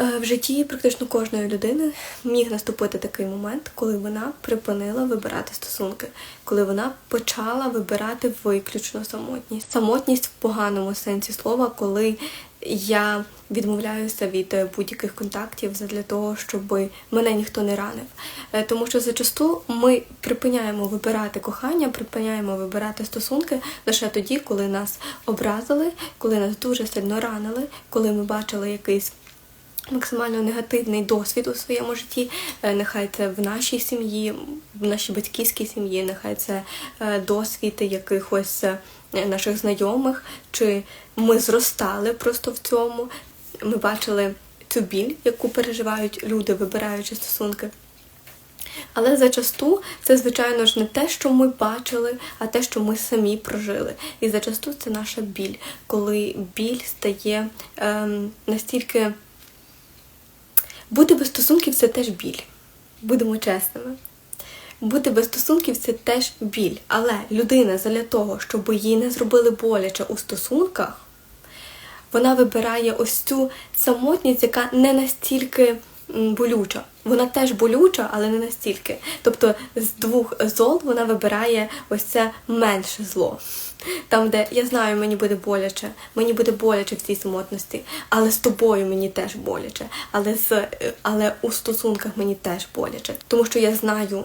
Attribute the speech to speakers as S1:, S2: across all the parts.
S1: Е, В житті практично кожної людини міг наступити такий момент, коли вона припинила вибирати стосунки, коли вона почала вибирати виключно самотність. Самотність в поганому сенсі слова, коли я відмовляюся від е, будь-яких контактів для того, щоб мене ніхто не ранив. Е, Тому що зачасту ми припиняємо вибирати кохання, припиняємо вибирати стосунки лише тоді, коли нас образили, коли нас дуже сильно ранили, коли ми бачили якийсь максимально негативний досвід у своєму житті. Е, Нехай це в нашій сім'ї, в нашій батьківській сім'ї, нехай це е, досвід якихось е, наших знайомих, чи ми зростали просто в цьому. Ми бачили цю біль, яку переживають люди, вибираючи стосунки. Але зачасту це, звичайно ж, не те, що ми бачили, а те, що ми самі прожили. І зачасту це наша біль, коли біль стає ем, настільки. Бути без стосунків це теж біль. Будемо чесними. Бути без стосунків це теж біль. Але людина для того, щоб їй не зробили боляче у стосунках, вона вибирає ось цю самотність, яка не настільки болюча. Вона теж болюча, але не настільки. Тобто з двох зол вона вибирає ось це менше зло. Там, де я знаю, мені буде боляче, мені буде боляче в цій самотності, але з тобою мені теж боляче, але, з, е, але у стосунках мені теж боляче. Тому що я знаю,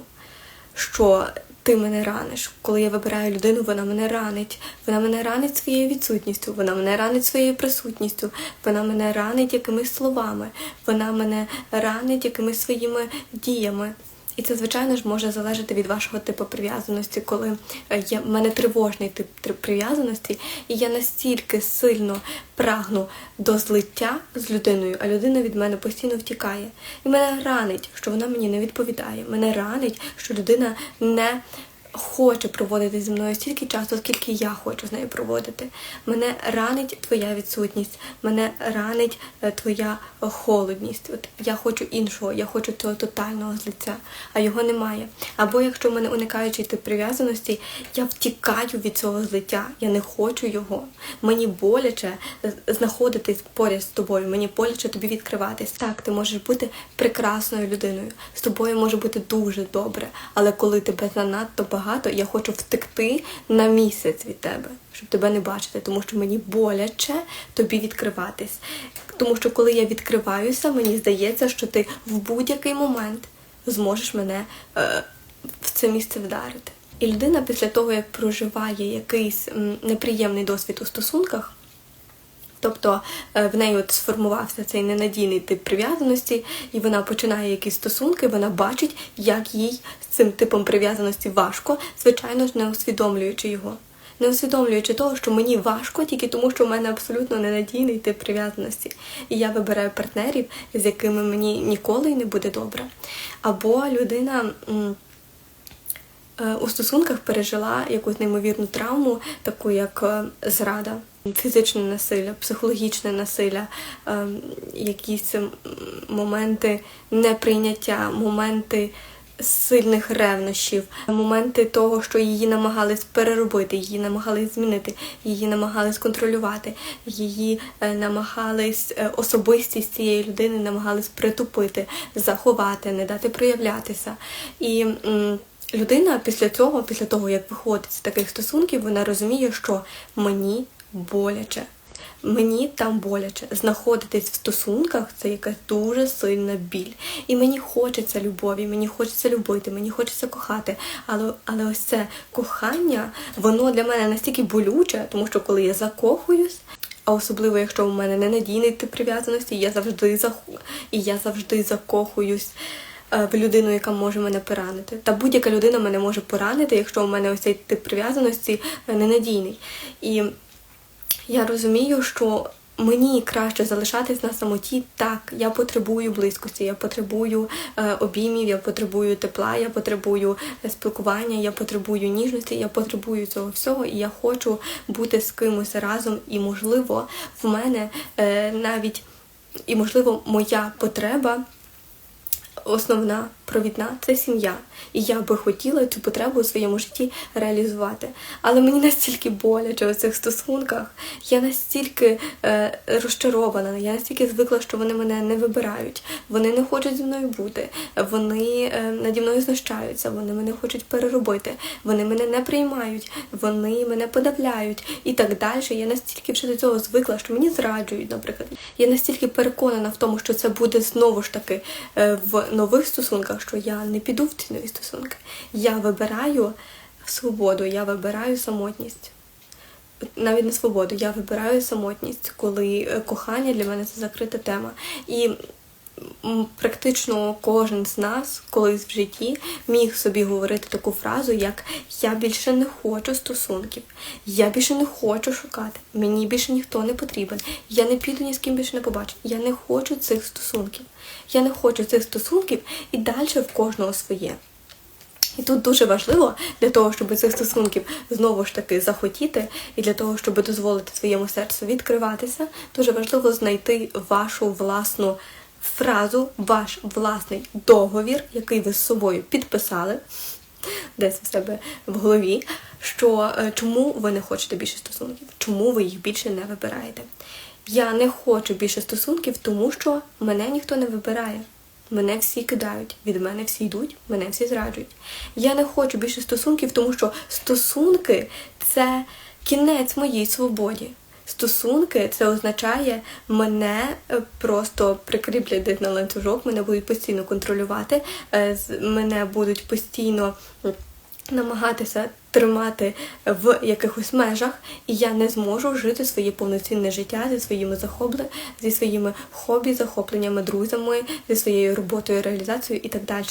S1: що ти мене раниш. Коли я вибираю людину, вона мене ранить. Вона мене ранить своєю відсутністю, вона мене ранить своєю присутністю, вона мене ранить якимись словами, вона мене ранить якимись своїми діями. І це, звичайно ж, може залежати від вашого типу прив'язаності, коли е, є в мене тривожний тип прив'язаності, і я настільки сильно прагну до злиття з людиною, а людина від мене постійно втікає. І мене ранить, що вона мені не відповідає. Мене ранить, що людина не хоче проводити зі мною стільки часу, скільки я хочу з нею проводити. Мене ранить твоя відсутність, мене ранить е, твоя холодність. От я хочу іншого, я хочу цього тотального злиття, а його немає. Або якщо мене уникаючий тип прив'язаності, я втікаю від цього злиття, я не хочу його. Мені боляче е, знаходитись поряд з тобою, мені боляче тобі відкриватись. Так, ти можеш бути прекрасною людиною. З тобою може бути дуже добре, але коли тебе занадто багато, я хочу втекти на місяць від тебе, щоб тебе не бачити, тому що мені боляче тобі відкриватись. Тому що коли я відкриваюся, мені здається, що ти в будь-який момент зможеш мене е, в це місце вдарити. І людина після того, як проживає якийсь неприємний досвід у стосунках, Тобто е, в неї от сформувався цей ненадійний тип прив'язаності, і вона починає якісь стосунки, вона бачить, як їй з цим типом прив'язаності важко, звичайно ж, не усвідомлюючи його. Не усвідомлюючи того, що мені важко тільки тому, що в мене абсолютно ненадійний тип прив'язаності. І я вибираю партнерів, з якими мені ніколи не буде добре. Або людина. е, у стосунках пережила якусь неймовірну травму, таку як е, зрада, фізичне насилля, психологічне насилля, е, якісь моменти неприйняття, моменти сильних ревнощів, моменти того, що її намагались переробити, її намагались змінити, її намагались контролювати, її е, намагались е, особистість цієї людини намагались притупити, заховати, не дати проявлятися. І людина після цього, після того, як виходить з таких стосунків, вона розуміє, що мені боляче. Мені там боляче. Знаходитись в стосунках це якась дуже сильна біль. І мені хочеться любові, мені хочеться любити, мені хочеться кохати. Але, але ось це кохання, воно для мене настільки болюче, тому що коли я закохуюсь, а особливо, якщо у мене ненадійний тип прив'язаності, я завжди зах... і я завжди закохуюсь е, в людину, яка може мене поранити. Та будь-яка людина мене може поранити, якщо у мене ось цей тип прив'язаності е, ненадійний. І я розумію, що мені краще залишатись на самоті. Так, я потребую близькості, я потребую е, обіймів, я потребую тепла, я потребую е, спілкування, я потребую ніжності, я потребую цього всього, і я хочу бути з кимось разом. І, можливо, в мене е, навіть і, можливо, моя потреба основна провідна це сім'я. І я би хотіла цю потребу у своєму житті реалізувати. Але мені настільки боляче у цих стосунках, я настільки е, розчарована, я настільки звикла, що вони мене не вибирають, вони не хочуть зі мною бути, вони е, наді мною знущаються, вони мене хочуть переробити, вони мене не приймають, вони мене подавляють і так далі. Я настільки вже до цього звикла, що мені зраджують, наприклад. Я настільки переконана в тому, що це буде знову ж таки е, нових стосунках, що я не піду в ці нові стосунки. Я вибираю свободу, я вибираю самотність. Навіть не свободу, я вибираю самотність, коли е, кохання для мене це закрита тема. І практично кожен з нас колись в житті міг собі говорити таку фразу, як Я більше не хочу стосунків, я більше не хочу шукати, мені більше ніхто не потрібен, я не піду ні з ким більше не побачу. Я не хочу цих стосунків. Я не хочу цих стосунків і далі в кожного своє. І тут дуже важливо для того, щоб цих стосунків знову ж таки захотіти, і для того, щоб дозволити своєму серцю відкриватися, дуже важливо знайти вашу власну фразу, ваш власний договір, який ви з собою підписали, десь в себе в голові, що е, чому ви не хочете більше стосунків, чому ви їх більше не вибираєте. Я не хочу більше стосунків, тому що мене ніхто не вибирає. Мене всі кидають, від мене всі йдуть, мене всі зраджують. Я не хочу більше стосунків, тому що стосунки це кінець моїй свободі. Стосунки це означає, мене е, просто прикріплять на ланцюжок, мене будуть постійно контролювати, е, мене будуть постійно намагатися тримати в якихось межах, і я не зможу жити своє повноцінне життя зі своїми захопленнями, зі своїми хобі, захопленнями, друзями, зі своєю роботою, реалізацією і так далі.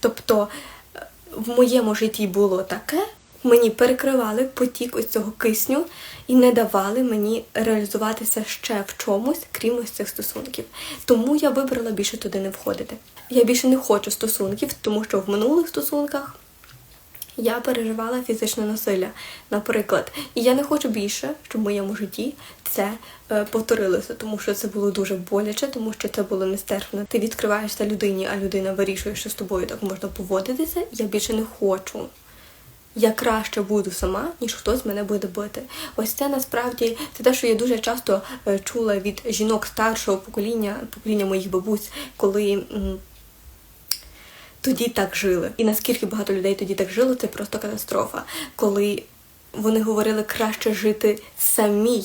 S1: Тобто е, в моєму житті було таке, мені перекривали потік ось цього кисню і не давали мені реалізуватися ще в чомусь, крім ось цих стосунків. Тому я вибрала більше туди не входити. Я більше не хочу стосунків, тому що в минулих стосунках я переживала фізичне насилля, наприклад. І я не хочу більше, щоб в моєму житті це е, повторилося, тому що це було дуже боляче, тому що це було нестерпно. Ти відкриваєшся людині, а людина вирішує, що з тобою так можна поводитися. Я більше не хочу. Я краще буду сама, ніж хтось мене буде бити. Ось це насправді це те, що я дуже часто е, чула від жінок старшого покоління, покоління моїх бабусь, коли. тоді так жили. І наскільки багато людей тоді так жило, це просто катастрофа. Коли вони говорили краще жити самій.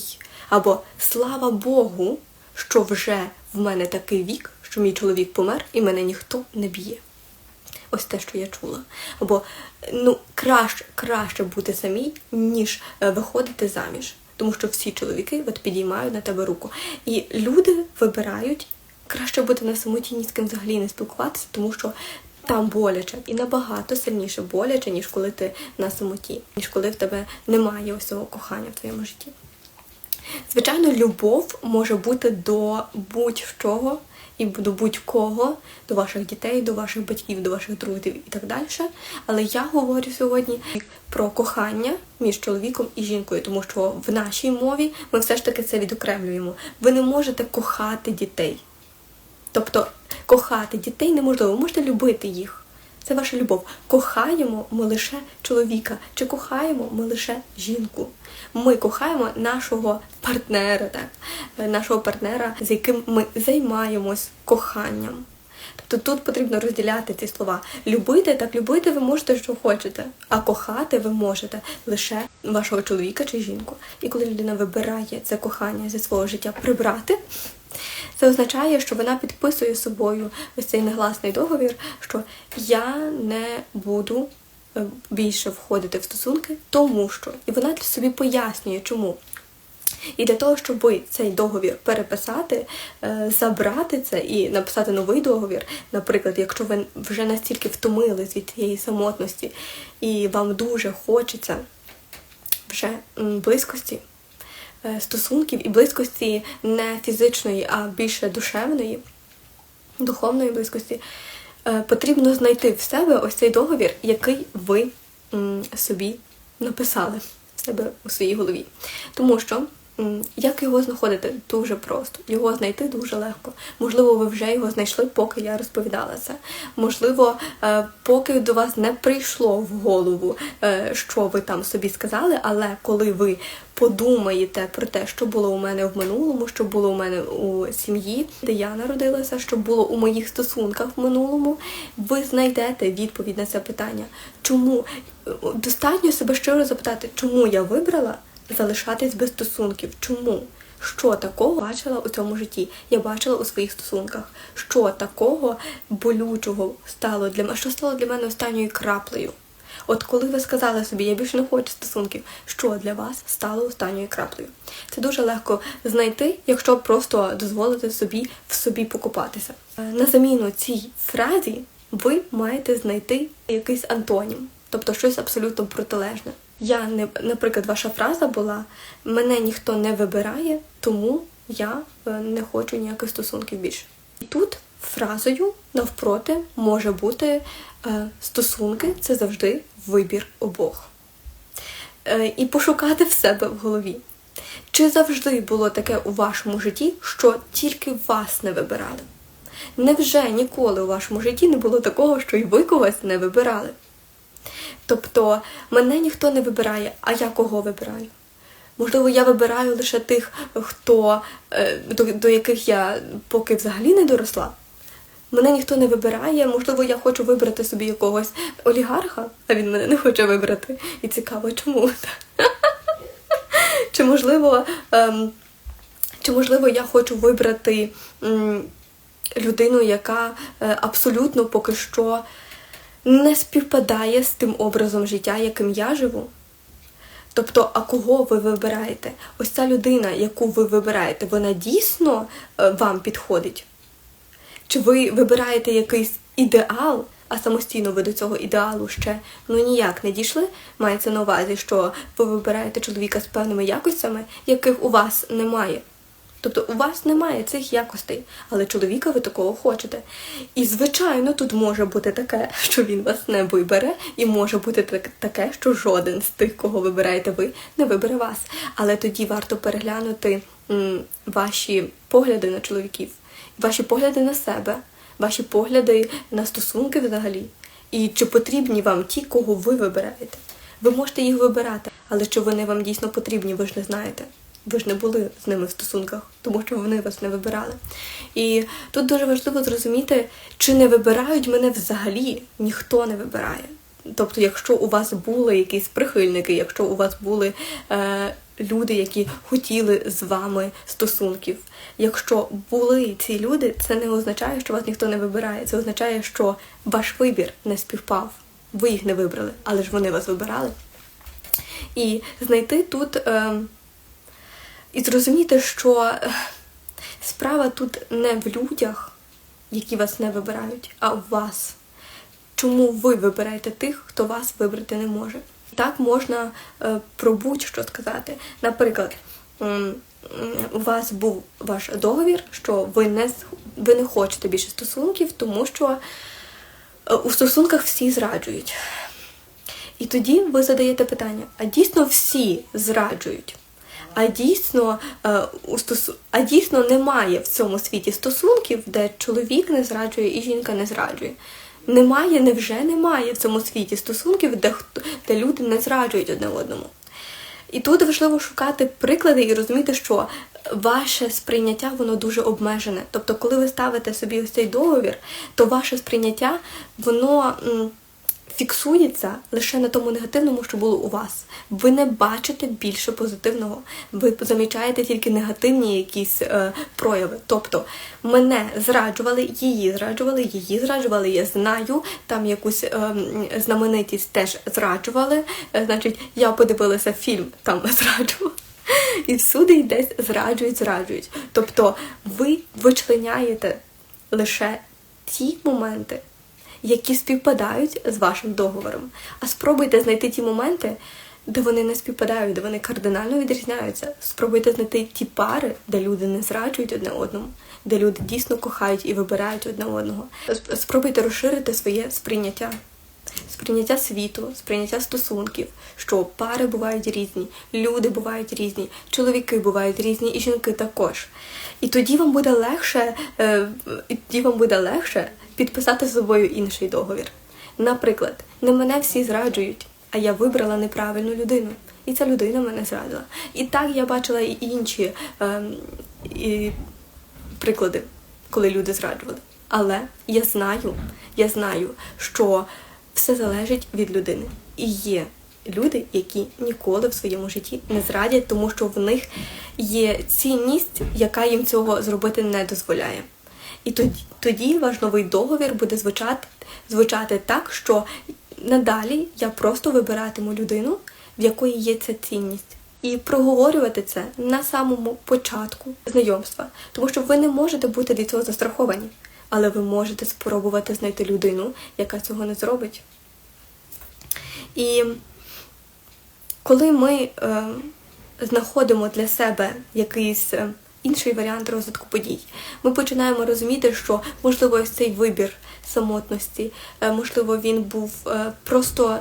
S1: Або слава Богу, що вже в мене такий вік, що мій чоловік помер і мене ніхто не б'є. Ось те, що я чула. Або ну краще, краще бути самій, ніж е, виходити заміж. Тому що всі чоловіки от підіймають на тебе руку. І люди вибирають краще бути на самоті, ні з ким взагалі не спілкуватися, тому що там боляче і набагато сильніше боляче, ніж коли ти на самоті, ніж коли в тебе немає ось цього кохання в твоєму житті. Звичайно, любов може бути до будь-чого і до будь-кого, до ваших дітей, до ваших батьків, до ваших друзів і так далі. Але я говорю сьогодні про кохання між чоловіком і жінкою, тому що в нашій мові ми все ж таки це відокремлюємо. Ви не можете кохати дітей. Тобто кохати дітей неможливо, ви можете любити їх. Це ваша любов. Кохаємо ми лише чоловіка, чи кохаємо ми лише жінку. Ми кохаємо нашого партнера, так, е, нашого партнера, з яким ми займаємось коханням. Тобто тут потрібно розділяти ці слова. Любити, так любити ви можете, що хочете, а кохати ви можете лише вашого чоловіка чи жінку. І коли людина вибирає це кохання зі свого життя прибрати, це означає, що вона підписує собою ось цей негласний договір, що я не буду е, більше входити в стосунки, тому що. І вона собі пояснює, чому. І для того, щоб цей договір переписати, е, забрати це і написати новий договір, наприклад, якщо ви вже настільки втомились від цієї самотності, і вам дуже хочеться вже близькості, стосунків і близькості не фізичної, а більше душевної, духовної близькості, е, потрібно знайти в себе ось цей договір, який ви собі написали в себе у своїй голові. Тому що Як його знаходити? Дуже просто. Його знайти дуже легко. Можливо, ви вже його знайшли, поки я розповідала це. Можливо, е, поки до вас не прийшло в голову, е, що ви там собі сказали, але коли ви подумаєте про те, що було у мене в минулому, що було у мене у сім'ї, де я народилася, що було у моїх стосунках в минулому, ви знайдете відповідь на це питання. Чому Е, достатньо себе щиро запитати, чому я вибрала залишатись без стосунків? Чому? Що такого бачила у цьому житті? Я бачила у своїх стосунках. Що такого болючого стало для мене? Що стало для мене останньою краплею? От коли ви сказали собі, я більше не хочу стосунків, що для вас стало останньою краплею? Це дуже легко знайти, якщо просто дозволити собі в собі покупатися. Е, На заміну цій фразі ви маєте знайти якийсь антонім, тобто щось абсолютно протилежне. Я не, наприклад, ваша фраза була мене ніхто не вибирає, тому я е, не хочу ніяких стосунків більше. І тут фразою навпроти може бути е, стосунки це завжди вибір обох. Е, і пошукати в себе в голові. Чи завжди було таке у вашому житті, що тільки вас не вибирали? Невже ніколи у вашому житті не було такого, що й ви когось не вибирали? Тобто мене ніхто не вибирає, а я кого вибираю? Можливо, я вибираю лише тих, хто е, до, до яких я поки взагалі не доросла. Мене ніхто не вибирає, можливо, я хочу вибрати собі якогось олігарха, а він мене не хоче вибрати. І цікаво, чому? Чи можливо, ем, чи можливо я хочу вибрати людину, яка е, абсолютно поки що не співпадає з тим образом життя, яким я живу? Тобто, а кого ви вибираєте? Ось ця людина, яку ви вибираєте, вона дійсно е, вам підходить? Чи ви вибираєте якийсь ідеал, а самостійно ви до цього ідеалу ще ну ніяк не дійшли? Мається на увазі, що ви вибираєте чоловіка з певними якостями, яких у вас немає. Тобто у вас немає цих якостей, але чоловіка ви такого хочете. І, звичайно, тут може бути таке, що він вас не вибере, і може бути так- таке, що жоден з тих, кого вибираєте ви, не вибере вас. Але тоді варто переглянути м, ваші погляди на чоловіків, ваші погляди на себе, ваші погляди на стосунки взагалі. І чи потрібні вам ті, кого ви вибираєте? Ви можете їх вибирати, але чи вони вам дійсно потрібні, ви ж не знаєте. Ви ж не були з ними в стосунках, тому що вони вас не вибирали. І тут дуже важливо зрозуміти, чи не вибирають мене взагалі, ніхто не вибирає. Тобто, якщо у вас були якісь прихильники, якщо у вас були е, люди, які хотіли з вами стосунків, якщо були ці люди, це не означає, що вас ніхто не вибирає. Це означає, що ваш вибір не співпав. Ви їх не вибрали, але ж вони вас вибирали. І знайти тут. Е, і зрозуміти, що е, справа тут не в людях, які вас не вибирають, а в вас. Чому ви вибираєте тих, хто вас вибрати не може? Так можна е, про будь-що сказати. Наприклад, у вас був ваш договір, що ви не, ви не хочете більше стосунків, тому що е, у стосунках всі зраджують. І тоді ви задаєте питання: а дійсно всі зраджують? А дійсно, е, у стосу... а дійсно немає в цьому світі стосунків, де чоловік не зраджує і жінка не зраджує. Немає, невже немає в цьому світі стосунків, де, де люди не зраджують одне одному. І тут важливо шукати приклади і розуміти, що ваше сприйняття воно дуже обмежене. Тобто, коли ви ставите собі ось цей договір, то ваше сприйняття воно фіксується лише на тому негативному, що було у вас. Ви не бачите більше позитивного. Ви замічаєте тільки негативні якісь е, прояви. Тобто мене зраджували, її зраджували, її зраджували. Я знаю, там якусь е, знаменитість теж зраджували. Е, значить, я подивилася фільм, там зраджували. І всюди й десь зраджують, зраджують. Тобто ви вичленяєте лише ті моменти, які співпадають з вашим договором. А спробуйте знайти ті моменти, де вони не співпадають, де вони кардинально відрізняються. Спробуйте знайти ті пари, де люди не зраджують одне одному, де люди дійсно кохають і вибирають одне одного. Спробуйте розширити своє сприйняття. сприйняття світу, сприйняття стосунків, що пари бувають різні, люди бувають різні, чоловіки бувають різні, і жінки також. І тоді вам буде легше, е, тоді вам буде легше підписати з собою інший договір. Наприклад, не мене всі зраджують, а я вибрала неправильну людину. І ця людина мене зрадила. І так я бачила і інші ем, і приклади, коли люди зраджували. Але я знаю, я знаю, що все залежить від людини. І є люди, які ніколи в своєму житті не зрадять, тому що в них є цінність, яка їм цього зробити не дозволяє. І тоді, тоді ваш новий договір буде звучати, звучати так, що надалі я просто вибиратиму людину, в якої є ця цінність. І проговорювати це на самому початку знайомства, тому що ви не можете бути для цього застраховані, але ви можете спробувати знайти людину, яка цього не зробить. І коли ми е, знаходимо для себе якийсь е, інший варіант розвитку подій, ми починаємо розуміти, що можливо цей вибір самотності, е, можливо, він був е, просто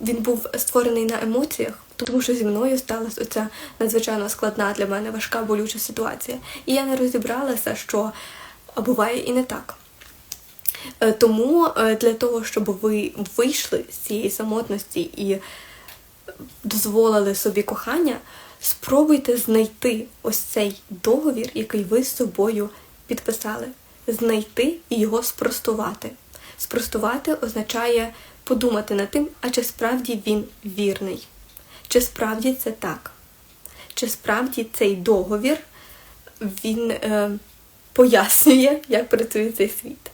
S1: він був створений на емоціях, тому що зі мною сталася оця надзвичайно складна для мене важка болюча ситуація. І я не розібралася, що а буває і не так. Е, Тому для того, щоб ви вийшли з цієї самотності і дозволили собі кохання, спробуйте знайти ось цей договір, який ви з собою підписали. Знайти і його спростувати. Спростувати означає подумати над тим, а чи справді він вірний, чи справді це так, чи справді цей договір він е, пояснює, як працює цей світ.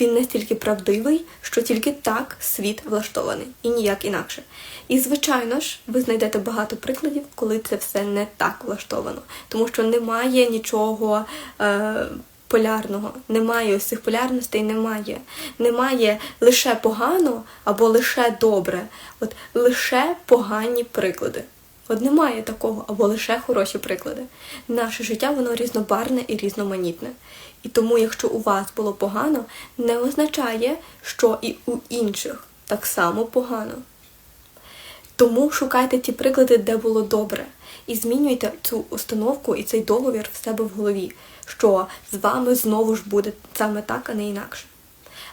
S1: Він настільки правдивий, що тільки так світ влаштований і ніяк інакше. І, звичайно ж, ви знайдете багато прикладів, коли це все не так влаштовано, тому що немає нічого е, полярного, немає ось цих полярностей, немає. Немає лише погано або лише добре, от лише погані приклади. От немає такого, або лише хороші приклади. Наше життя воно різнобарне і різноманітне. І тому, якщо у вас було погано, не означає, що і у інших так само погано. Тому шукайте ті приклади, де було добре, і змінюйте цю установку і цей договір в себе в голові, що з вами знову ж буде саме так, а не інакше.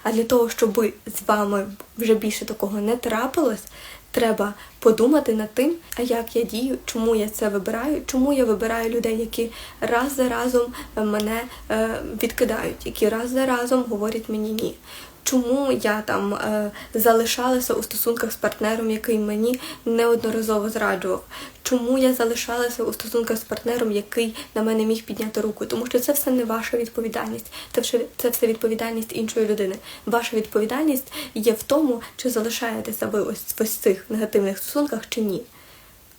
S1: А для того, щоб з вами вже більше такого не трапилось, треба подумати над тим, як я дію, чому я це вибираю, чому я вибираю людей, які раз за разом мене е, відкидають, які раз за разом говорять мені ні. Чому я там е, залишалася у стосунках з партнером, який мені неодноразово зраджував? Чому я залишалася у стосунках з партнером, який на мене міг підняти руку? Тому що це все не ваша відповідальність, це все, це все відповідальність іншої людини. Ваша відповідальність є в тому, чи залишаєтеся ви ось в ось цих негативних стосунках чи ні.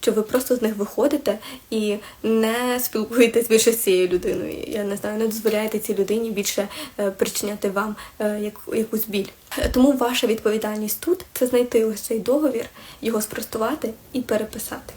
S1: Чи ви просто з них виходите і не спілкуєтесь більше з цією людиною? Я не знаю, не дозволяєте цій людині більше е, причиняти вам е, як, якусь біль. Тому ваша відповідальність тут це знайти ось цей договір, його спростувати і переписати.